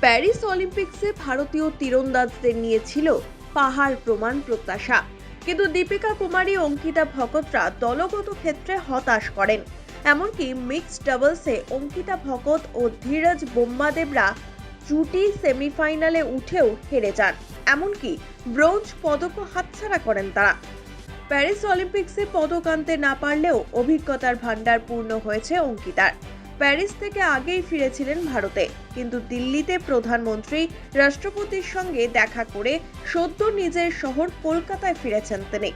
Paris অলিম্পিক্সে ভারতীয় তীরন্দাজদের নিয়েছিল পাহাড় প্রমাণ প্রত্যাশা। কিন্তু দীপিকা কুমারী, অঙ্কিতা ভকতরা দলগত ক্ষেত্রে হতাশ করেন। এমনকি মিক্সড ডাবলসে অঙ্কিতা ভকত ও ধীরজ বোম্বাদেবরা জুটি সেমিফাইনালে উঠেও হেরে যান। এমনকি ব্রোঞ্জ পদকও হাতছাড়া করেন তারা। প্যারিস অলিম্পিক্সে পদক আনতে না পারলেও অভিজ্ঞতার ভান্ডার পূর্ণ হয়েছে অঙ্কিতার। প্যারিস থেকে আগেই ফিরেছিলেন ভারতে। কিন্তু দিল্লিতে প্রধানমন্ত্রী রাষ্ট্রপতির সঙ্গে দেখা করে সদ্য নিজের শহর কলকাতায় ফিরেছেন তিনি।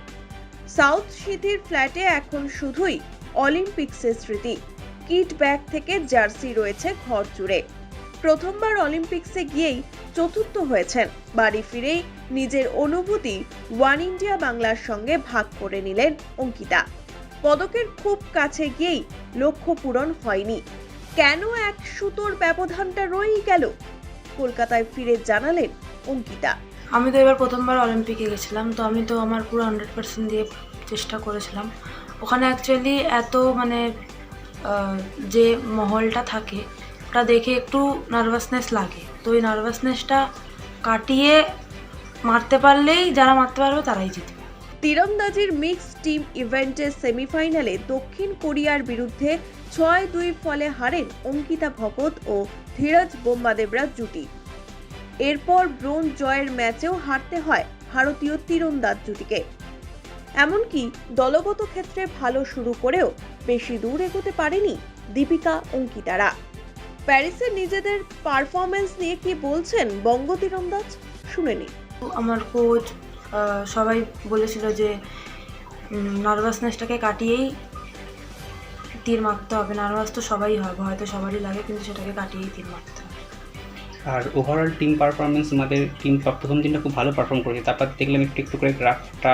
সাউথ সিটির ফ্ল্যাটে এখন শুধুই অলিম্পিক্সের স্মৃতি। কিট ব্যাগ থেকে জার্সি রয়েছে ঘর জুড়ে। প্রথমবার অলিম্পিক্সে গিয়েই চতুর্থ হয়েছেন। বাড়ি ফিরেই নিজের অনুভূতি ওয়ান ইন্ডিয়া বাংলার সঙ্গে ভাগ করে নিলেন অঙ্কিতা। পদকের খুব কাছে গিয়েই লক্ষ্য পূরণ হয়নি। কেন এক সুতোর ব্যবধানটা রয়েই গেল? কলকাতায় ফিরে জানালেন অঙ্কিতা। আমি তো এবার প্রথমবার অলিম্পিকে গেছিলাম, তো আমি তো আমার পুরো হান্ড্রেড পার্সেন্ট দিয়ে চেষ্টা করেছিলাম। ওখানে অ্যাকচুয়ালি এত মানে যে মহলটা থাকে, ওটা দেখে একটু নার্ভাসনেস লাগে। তো ওই নার্ভাসনেসটা কাটিয়ে মারতে পারলেই যারা মারতে পারবে তারাই জিতবে। তীরন্দাজির মিক্স টিম ইভেন্টের সেমিফাইনালে দক্ষিণ কোরিয়ার বিরুদ্ধে ছয় দুই ফলে হারেন অঙ্কিতা ভকত ও ধীরজ বোম্বাদেবরা জুটি। এরপর ব্রোঞ্জ জয়ের ম্যাচেও হারতে হয় ভারতীয় তীরন্দাজ জুটিকে। এমনকি দলগত ক্ষেত্রে ভালো শুরু করেও বেশি দূর এগোতে পারেনি দীপিকা, অঙ্কিতারা। প্যারিসে নিজেদের পারফরমেন্স নিয়ে কি বলছেন বঙ্গ তীরন্দাজ শুনে নিন। আমার কোচ সবাই বলেছিল যে নার্ভাসনেসটাকে কাটিয়েই তীর মারতে হবে। নার্ভাস তো সবাই হয় ভয় তো সবারই লাগে কিন্তু সেটাকে কাটিয়েই তীর মারতে হবে। আর ওভারঅল টিম পারফরমেন্স আমাদের টিম প্রথম দিনটা খুব ভালো পারফর্ম করেছে। তারপর দেখলাম একটু একটু করে গ্রাফটা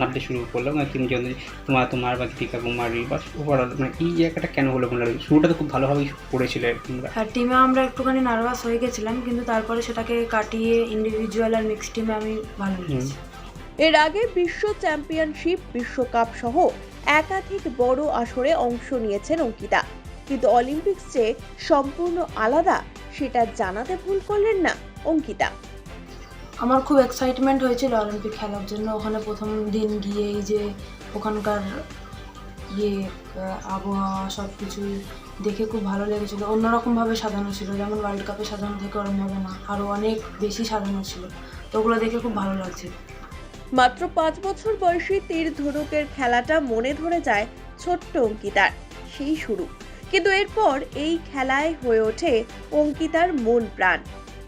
নামতে শুরু করল। মানে টিম যেমন তোমার তোমার বা দীপিকা কুমারী বা ওভারঅল মানে এই জায়গাটা কেন হলো মনে শুরুটা তো খুব ভালোভাবেই করেছিলে হ্যাঁ টিমে আমরা একটুখানি নার্ভাস হয়ে গেছিলাম কিন্তু তারপরে সেটাকে কাটিয়ে ইন্ডিভিজুয়াল আর মিক্স টিমে আমি ভালো এর আগে বিশ্ব চ্যাম্পিয়নশিপ, বিশ্বকাপ সহ একাধিক বড় আসরে অংশ নিয়েছেন অঙ্কিতা। কিন্তু অলিম্পিক্স যে সম্পূর্ণ আলাদা, সেটা জানাতে ভুল করলেন না অঙ্কিতা। আমার খুব এক্সাইটমেন্ট হয়েছিল অলিম্পিক খেলার জন্য। ওখানে প্রথম দিন গিয়ে এই যে ওখানকার ইয়ে আবহাওয়া সব কিছু দেখে খুব ভালো লেগেছিলো। অন্যরকমভাবে সাজানো ছিল। যেমন ওয়ার্ল্ড কাপে সাজানো থেকে ওরমভাবে না আরও অনেক বেশি সাজানো ছিল। তো ওগুলো দেখে খুব ভালো লাগছে। মাত্র পাঁচ বছর বয়সী তীর ধনুকের খেলাটা মনে ধরে যায় ছোট্ট অঙ্কিতার, সেই শুরু। কিন্তু এরপর এই খেলায় হয়ে ওঠে অঙ্কিতার মন প্রাণ।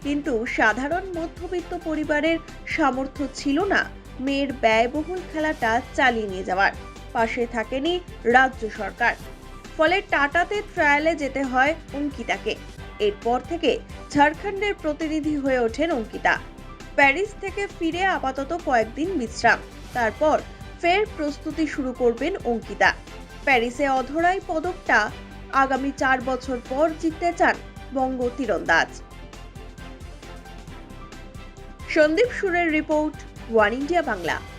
কিন্তু সাধারণ মধ্যবিত্ত পরিবারের সামর্থ্য ছিল না মেয়ের ব্যয়বহুল খেলাটা চালিয়ে নিয়ে যাওয়ার। পাশে থাকেনি রাজ্য সরকার। ফলে টাটাতে ট্রায়ালে যেতে হয় অঙ্কিতাকে। এরপর থেকে ঝাড়খণ্ডের প্রতিনিধি হয়ে ওঠেন অঙ্কিতা। প্যারিস থেকে ফিরে আপাতত কয়েকদিন বিশ্রাম। তারপর ফের প্রস্তুতি শুরু করবেন অঙ্কিতা। প্যারিসে অধরাই পদকটা আগামী চার বছর পর জিততে চান বঙ্গ তীরন্দাজ সন্দীপ সুরের রিপোর্ট, ওয়ান ইন্ডিয়া বাংলা।